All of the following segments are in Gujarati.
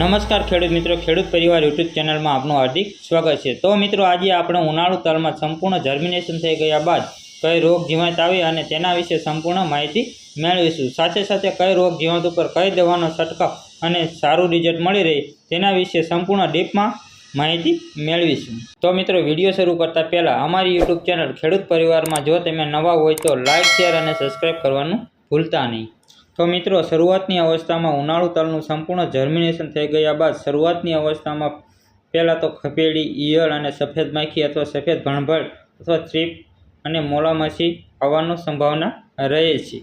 નમસ્કાર ખેડૂત મિત્રો, ખેડૂત પરિવાર યુટ્યુબ ચેનલમાં આપનું હાર્દિક સ્વાગત છે. તો મિત્રો, આજે આપણે ઉનાળુ તલમાં સંપૂર્ણ જર્મિનેશન થઈ ગયા બાદ કઈ રોગ જીવાત આવી અને તેના વિશે સંપૂર્ણ માહિતી મેળવીશું. સાથે સાથે કઈ રોગ જીવાત ઉપર કઈ દવાનો છંટકાવ અને સારું રિઝલ્ટ મળી રહે તેના વિશે સંપૂર્ણ ડીપમાં માહિતી મેળવીશું. તો મિત્રો, વીડિયો શરૂ કરતાં પહેલાં અમારી યુટ્યુબ ચેનલ ખેડૂત પરિવારમાં જો તમે નવા હોય તો લાઇક શેર અને સબસ્ક્રાઈબ કરવાનું ભૂલતા નહીં. તો મિત્રો, શરૂઆતની અવસ્થામાં ઉનાળુ તલનું સંપૂર્ણ જર્મિનેશન થઈ ગયા બાદ શરૂઆતની અવસ્થામાં પહેલાં તો ખપેડી, ઈયળ અને સફેદ માખી અથવા સફેદ ભણભળ અથવા થ્રીપ અને મોલામસી આવવાની સંભાવના રહે છે.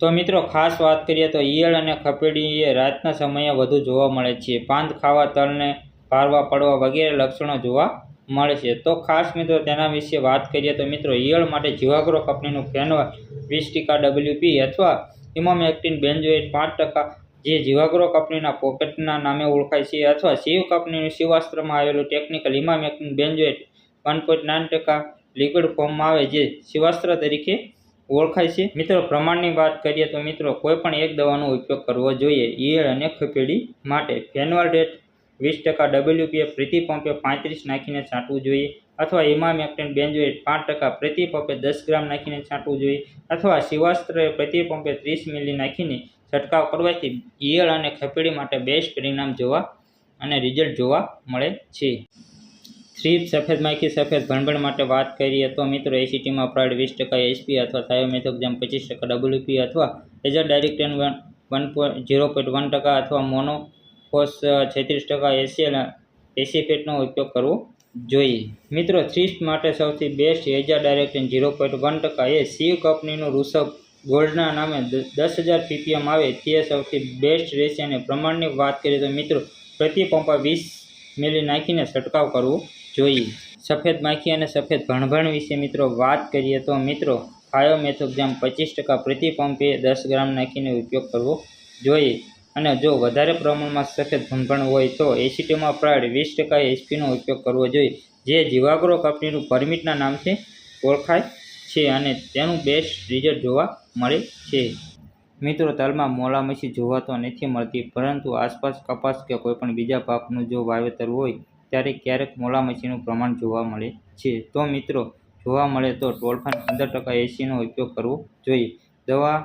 તો મિત્રો, ખાસ વાત કરીએ તો ઈયળ અને ખપેડી એ રાતના સમયે વધુ જોવા મળે છે. પાંદ ખાવા તલને પારવા પડવા વગેરે લક્ષણો જોવા મળે છે. તો ખાસ મિત્રો, તેના વિશે વાત કરીએ તો મિત્રો, ઈયળ માટે જીવાગ્રો કંપનીનું ફેનવા વીસ ટકા ડબલ્યુપી અથવા ઇમામેક્ટિન બેન્જોએટ પાંચ ટકા, જે જીવાગ્રો કંપનીના પોકેટના નામે ઓળખાય છે અથવા શિવ કંપનીનું શિવાસ્ત્રમાં આવેલું technical emamectin benzoate one point nine ટકા લિક્વિડ ફોર્મમાં આવે જે શિવાસ્ત્ર તરીકે ઓળખાય છે. મિત્રો, પ્રમાણની વાત કરીએ તો મિત્રો કોઈ પણ એક દવાનો ઉપયોગ કરવો જોઈએ ઈયળ અને ખપેડી માટે. ફેનવાલ રેટ વીસ ટકા ડબલ્યુપીએ પ્રીતિ પંપે પાંત્રીસ નાખીને છાંટવું જોઈએ. અથવા ઇમામેક્ટિન બેન્જોએટ પાંચ ટકા પ્રતિ પંપે દસ ગ્રામ નાખીને છાંટવું જોઈએ અથવા શિવાસ્ત્રએ પ્રતિ પંપે ત્રીસ મિલી નાખીને છંટકાવ કરવાથી ઈયળ અને ખપેડી માટે બેસ્ટ પરિણામ જોવા અને રિઝલ્ટ જોવા મળે છે. થ્રીપ સફેદ માખી, સફેદ ભણભણ માટે વાત કરીએ તો મિત્રો એસીટીમાં પ્રાઇડ વીસ ટકા એસપી અથવા થાયોમેથોક્ઝામ પચીસ ટકા ડબલ્યુપી અથવા azadirachtin one one zero point one ટકા અથવા મોનોફોસ છત્રીસ ટકા એસીએલ એસીફેટનો ઉપયોગ કરવો જોઈએ. મિત્રો થ્રીસ્ટ માટે સૌથી best azadirachtin zero point one ટકા એ શિવ કંપનીનું ઋષભ ગોલ્ડના નામે દસ હજાર પીપીએમ આવે તે સૌથી બેસ્ટ રહેશે અને પ્રમાણની વાત કરીએ તો મિત્રો, પ્રતિ પંપા વીસ મિલી નાખીને છંટકાવ કરવો જોઈએ. સફેદ માખી અને સફેદ ભણભણ વિશે મિત્રો વાત કરીએ તો મિત્રો ફાયોમેથોક્ઝામ પચીસ ટકા પ્રતિ પંપે દસ ગ્રામ નાખીને ઉપયોગ કરવો જોઈએ. અને જો વધારે પ્રમાણમાં સફેદ ભણભણ હોય તો એસીટીમાં પ્રાઇડ વીસ ટકા એસપીનો ઉપયોગ કરવો જોઈએ, જે જીવાગ્રો કંપનીનું પરમિટના નામથી ઓળખાય છે અને તેનું બેસ્ટ રિઝલ્ટ જોવા મળે છે. મિત્રો, તલમાં મોલામસી જોવા તો નથી મળતી, પરંતુ આસપાસ કપાસ કે કોઈપણ બીજા પાકનું જો વાવેતર હોય, ત્યારે ક્યારેક મોલામસીનું પ્રમાણ જોવા મળે છે. તો મિત્રો, જોવા મળે તો ટોલફાન પંદર ટકા એસીનો ઉપયોગ કરવો જોઈએ. દવા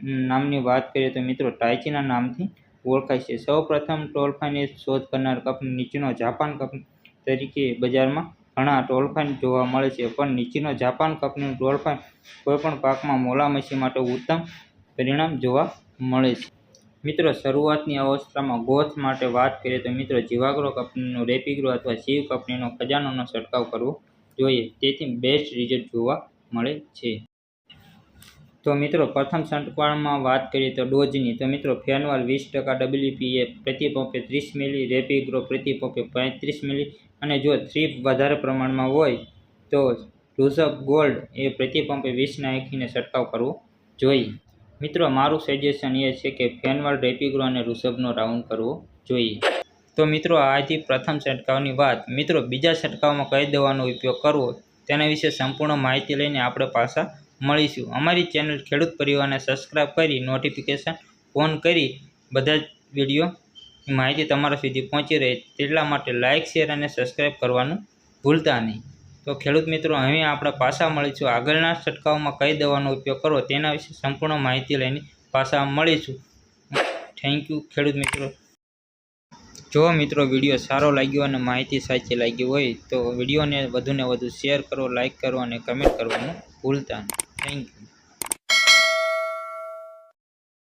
નામની વાત કરીએ તો મિત્રો ટાઇચીના નામથી ઓળખાય છે. સૌ પ્રથમ ટોલફાઇનની શોધ કરનાર કંપની નીચેનો જાપાન કંપની તરીકે બજારમાં ઘણા ટોલફાઇન જોવા મળે છે, પણ નીચેનો જાપાન કંપનીનું ટોલફાઇન કોઈપણ પાકમાં મોલામસી માટે ઉત્તમ પરિણામ જોવા મળે છે. મિત્રો શરૂઆતની અવસ્થામાં ગોથ માટે વાત કરીએ તો મિત્રો જીવાગ્રો કંપનીનો રેપિગ્રો અથવા શિવ કંપનીનો ખજાનોનો છંટકાવ કરવો જોઈએ. તેથી બેસ્ટ રિઝલ્ટ જોવા મળે છે. તો મિત્રો, પ્રથમ છંટકાવમાં વાત કરીએ તો ડોઝની. તો મિત્રો ફેનવાલ વીસ ટકા ડબલ્યુપી એ પ્રતિ પંપે ત્રીસ મિલી રેપીગ્રો પ્રતિ પંપે પાંત્રીસ મિલી અને જો થ્રી વધારે પ્રમાણમાં હોય તો રૂઝઅપ ગોલ્ડ એ પ્રતિ પંપે વીસ નાખીને છંટકાવ કરવો જોઈએ. મિત્રો, મારું સજેશન એ છે કે ફેનવાલ રેપીગ્રો અને રૂઝઅપનો રાઉન્ડ કરવો જોઈએ. તો મિત્રો આથી પ્રથમ છંટકાવની વાત. મિત્રો, બીજા છંટકાવમાં કઈ દવાનો ઉપયોગ કરવો તેના વિશે સંપૂર્ણ માહિતી લઈને આપણે પાછા મળીશું. અમારી ચેનલ ખેડૂત પરિવારને સબસ્ક્રાઈબ કરી નોટિફિકેશન ઓન કરી બધા જ વીડિયો માહિતી તમારા સુધી પહોંચી રહે તેટલા માટે લાઇક શેર અને સબસ્ક્રાઈબ કરવાનું ભૂલતા નહીં. તો ખેડૂત મિત્રો હવે આપણે પાછા મળીશું. આગળના છંટકાવમાં કઈ દવાનો ઉપયોગ કરવો તેના વિશે સંપૂર્ણ માહિતી લઈને પાછા મળીશું. થેન્ક યુ ખેડૂત મિત્રો. જો મિત્રો વીડિયો સારો લાગ્યો અને માહિતી સાચી લાગી હોય તો વિડીયોને વધુને વધુ શેર કરો લાઇક કરો અને કમેન્ટ કરવાનું ભૂલતા નહીં. Thank you